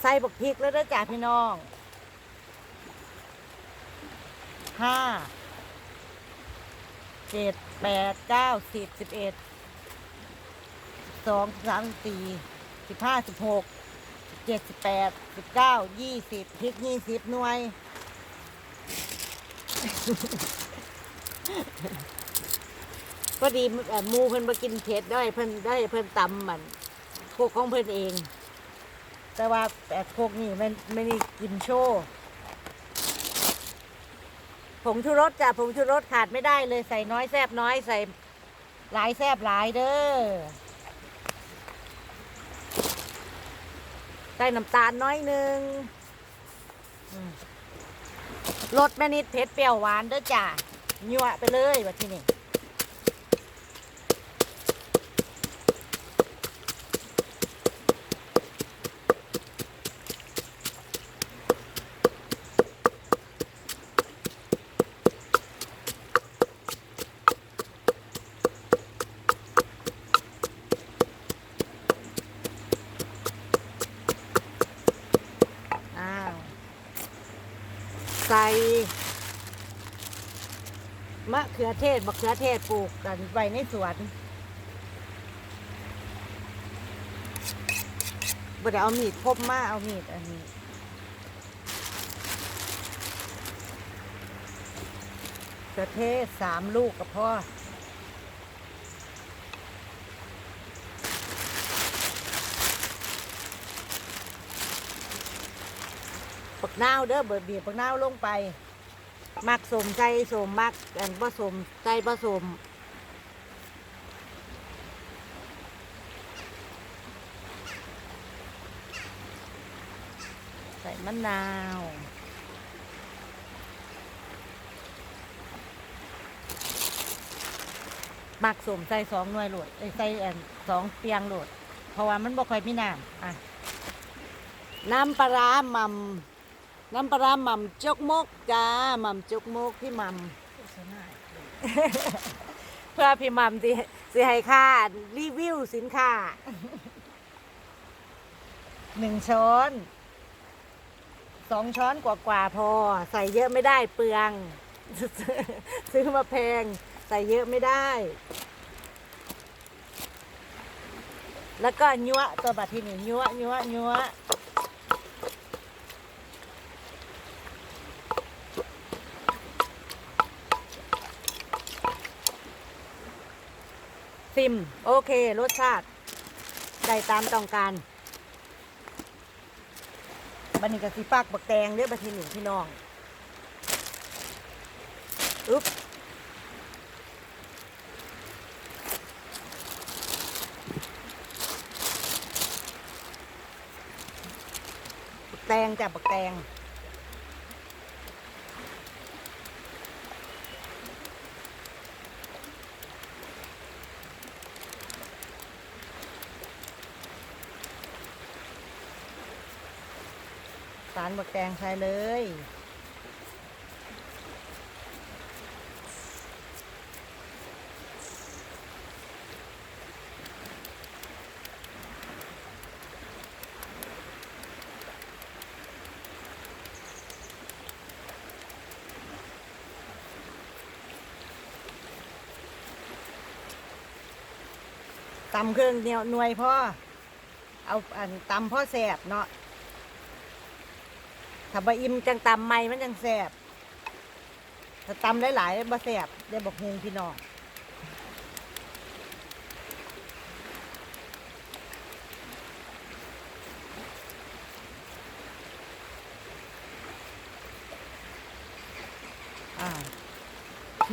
ใส่บักพริกแล้วเด้อจ้าพี่น้องห้าเจ็ดแปดเก้าสิบสิบเอ็ดสองสามสี่สิบห้าสิบหกเจ็ดสิบแปดสิบเก้ายี่สิบพริกยี่สิบหน่วยพอดีหมูเพิ่นมากินเผ็ดได้เพิ่นได้เพิ่นตำมันโคกของเพิ่นเอง แต่ว่าแต่โคกนี่มันไม่ได้กินโชว์ผงชูรสจ้ะผงชูรสขาดไม่ได้เลยใส่น้อยแซบน้อยใส่หลายแซบหลายเด้อใส่น้ำตาลน้อยหนึ่งรสแม่นิดเผ็ดเปรี้ยวหวานเด้อจ้ะยั่วไปเลยว่าที่นี่ อ้าว ใส่มะเขือเทศมะเขือเทศปลูกกันไว้ในสวนบ่ได้เอามีดพบมาเอามีดอันนี้กระเทศสามลูกกับพ่อ ปักนาวเด้อเบิดบีบปักนาวลงไปมักสมใจสมมักอันผสมใจผสมใส่มะนาวมักสมใส่สองหน่วยโหลดเอ้ใส่อันสองเปียงโหลด เพราะว่ามันบ่ค่อยมีน้ำอะ น้ำปลาร้าหม่ำ น้ำปลาหม่ำจกมกจ้าหม่ำจกมกพี่หม่ำเพื่อพี่หม่ำสิสิให้ค่ารีวิวสินค้าหนึ่งช้อนสองช้อนกว่าๆพอ ใส่เยอะไม่ได้เปลือง ซื้อมาแพง ใส่เยอะไม่ได้ แล้วก็ยัวตัวบัตรที่นี่ยัวยัวยัว ซิม โอเครสชาติ ได้ตามต้องการบันนี้ก็สิปักบักแตงเด้อบัทีหนึ่งพี่น้องอุ๊บบักแตงจ้ะบักแตง สารบักแตงใส่เลย ตำเครื่องเนียวหน่วยพ่อ เอาอันตำพ่อแสบเนาะ ถ้าบะอิ่มจังตำไม่มันจังแสบถ้าตำหลายๆบะแสบได้บอกฮงพี่น้องอ่า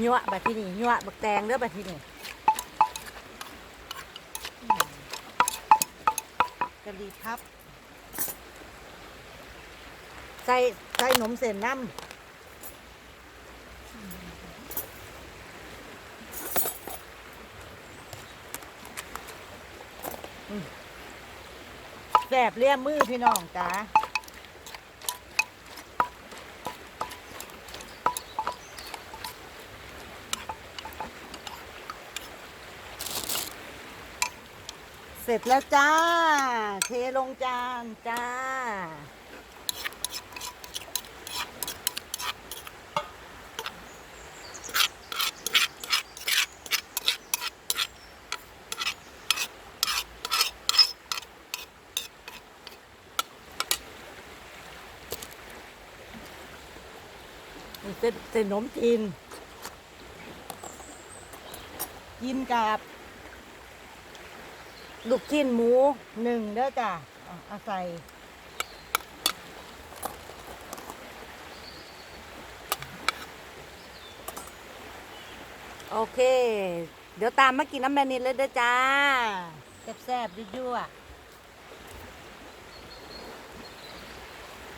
ยั่วบัดที่นี่ยั่วบักแตงเด้อบัดที่นี่กะหรี่พับ ใส่ใส่หนมเส้นน้ำแสบเลี่ยมมือพี่น้องจ้าเสร็จแล้วจ้า เทลงจานจ้า เส้นเส้นขนมจีน กินกับลูกชิ้นหมูหนึ่งเด้อจ้ะเอาเอาใส่โอเค เดี๋ยวตามมากินน้ำแมนินเลยเด้อจ้า แซ่บๆยั่วๆ